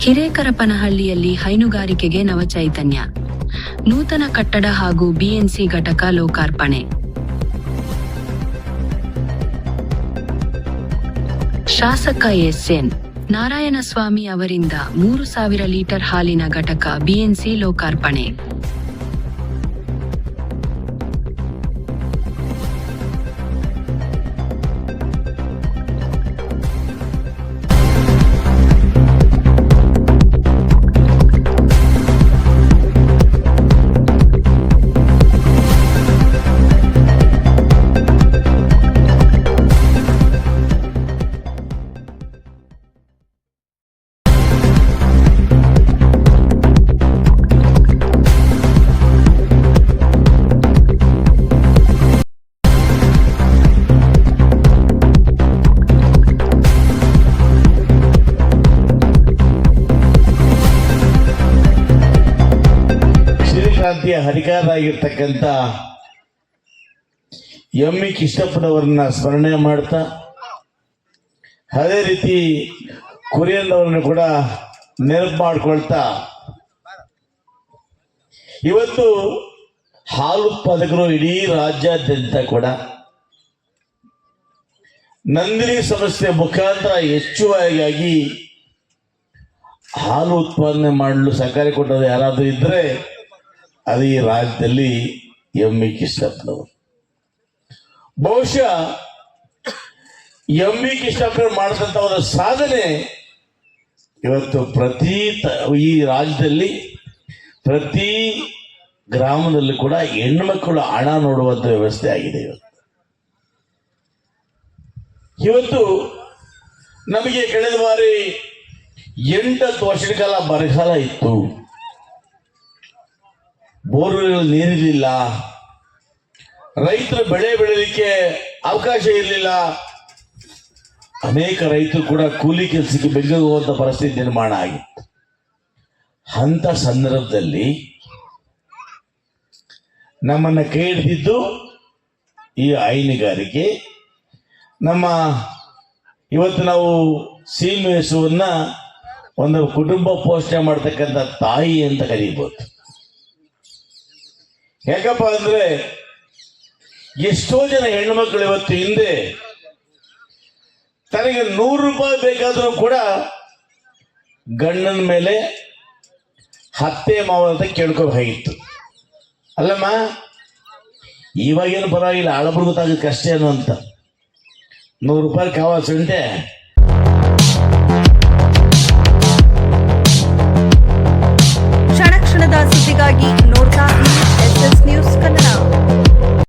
ಹಿರೇಕರಪನಹಳ್ಳಿಯಲ್ಲಿ ಹೈನುಗಾರಿಕೆಗೆ ನವಚೈತನ್ಯ. ನೂತನ ಕಟ್ಟಡ ಹಾಗೂ ಬಿಎನ್ಸಿ ಘಟಕ ಲೋಕಾರ್ಪಣೆ. ಶಾಸಕ ಎಸ್ಎನ್. ನಾರಾಯಣಸ್ವಾಮಿ ಅವರಿಂದ ಮೂರು ಸಾವಿರ ಲೀಟರ್ ಹಾಲಿನ ಘಟಕ ಬಿಎನ್ಸಿ ಲೋಕಾರ್ಪಣೆ. ಶ್ರೀಕ್ರಾಂತಿಯ ಹರಿಕಾರರಾಗಿರ್ತಕ್ಕಂಥ ಎಂ ಇ ಕೃಷ್ಣಪ್ಪನವರನ್ನ ಸ್ಮರಣೆ ಮಾಡ್ತಾ, ಅದೇ ರೀತಿ ಕುರಿಯನ್ ಅವರನ್ನು ಕೂಡ ನೆನಪು ಮಾಡಿಕೊಳ್ತಾ, ಇವತ್ತು ಹಾಲು ಉತ್ಪಾದಕರು ಇಡೀ ರಾಜ್ಯಾದ್ಯಂತ ಕೂಡ ನಂದಿನಿ ಸಂಸ್ಥೆ ಮುಖಾಂತರ ಹೆಚ್ಚುವರಿಯಾಗಿ ಹಾಲು ಉತ್ಪಾದನೆ ಮಾಡಲು ಸಹಕಾರಿ ಕೊಟ್ಟರು ಯಾರಾದರೂ ಇದ್ರೆ ಅದು ಈ ರಾಜ್ಯದಲ್ಲಿ ಎಮ್ಮಿ ಕೃಷ್ಣಪ್ಪನವರು. ಬಹುಶಃ ಎಂ ಇ ಕೃಷ್ಣಪ್ಪನವರು ಮಾಡಿದಂಥ ಒಂದು ಸಾಧನೆ ಇವತ್ತು ಪ್ರತಿ ಈ ರಾಜ್ಯದಲ್ಲಿ, ಪ್ರತಿ ಗ್ರಾಮದಲ್ಲಿ ಕೂಡ ಹೆಣ್ಮಕ್ಕಳು ಹಣ ನೋಡುವಂಥ ವ್ಯವಸ್ಥೆ ಆಗಿದೆ ಇವತ್ತು. ಇವತ್ತು ನಮಗೆ ಕಳೆದ ಬಾರಿ ಎಂಟತ್ತು ವರ್ಷದ ಕಾಲ ಬರಗಾಲ ಇತ್ತು. ಬೋರ್ವೆಲ್ ನೀರಿರಲಿಲ್ಲ. ರೈತರು ಬೆಳೆ ಬೆಳೆಯಲಿಕ್ಕೆ ಅವಕಾಶ ಇರಲಿಲ್ಲ. ಅನೇಕ ರೈತರು ಕೂಡ ಕೂಲಿ ಕೆಲಸಕ್ಕೆ ಬೆಂಗಳೂರು ಹೋಗುವಂತ ಪರಿಸ್ಥಿತಿ ನಿರ್ಮಾಣ ಆಗಿತ್ತು. ಅಂತ ಸಂದರ್ಭದಲ್ಲಿ ನಮ್ಮನ್ನ ಕೈ ಹಿಡಿದಿದ್ದು ಈ ಹೈನುಗಾರಿಕೆ. ನಮ್ಮ ಇವತ್ತು ನಾವು ಸೀಮೆಸುವನ್ನ ಒಂದು ಕುಟುಂಬ ಪೋಷಣೆ ಮಾಡ್ತಕ್ಕಂಥ ತಾಯಿ ಅಂತ ಕರೀಬಹುದು ಯಾಕಪ್ಪ ಅಂದ್ರೆ ಎಷ್ಟೋ ಜನ ಹೆಣ್ಮಕ್ಳು ಇವತ್ತು ಹಿಂದೆ ತನಗೆ ನೂರು ರೂಪಾಯಿ ಬೇಕಾದರೂ ಕೂಡ ಗಂಡನ ಮೇಲೆ ಹತ್ತೆ ಮಾವ ಅಂತ ಕೇಳ್ಕೋಬೇಕಾಗಿತ್ತು ಅಲ್ಲಮ್ಮ, ಇವಾಗೇನು ಪರವಾಗಿಲ್ಲ, ಹಳಬ್ರು ಗೊತ್ತಾಗುತ್ತೆ ಕಷ್ಟ ಏನು ಅಂತ ನೂರು ರೂಪಾಯಿ ಕಾವಾಲ್ಸಿ ಉಂಟೆ ಕ್ಷಣ ಕ್ಷಣದ ಸುದ್ದಿಗಾಗಿ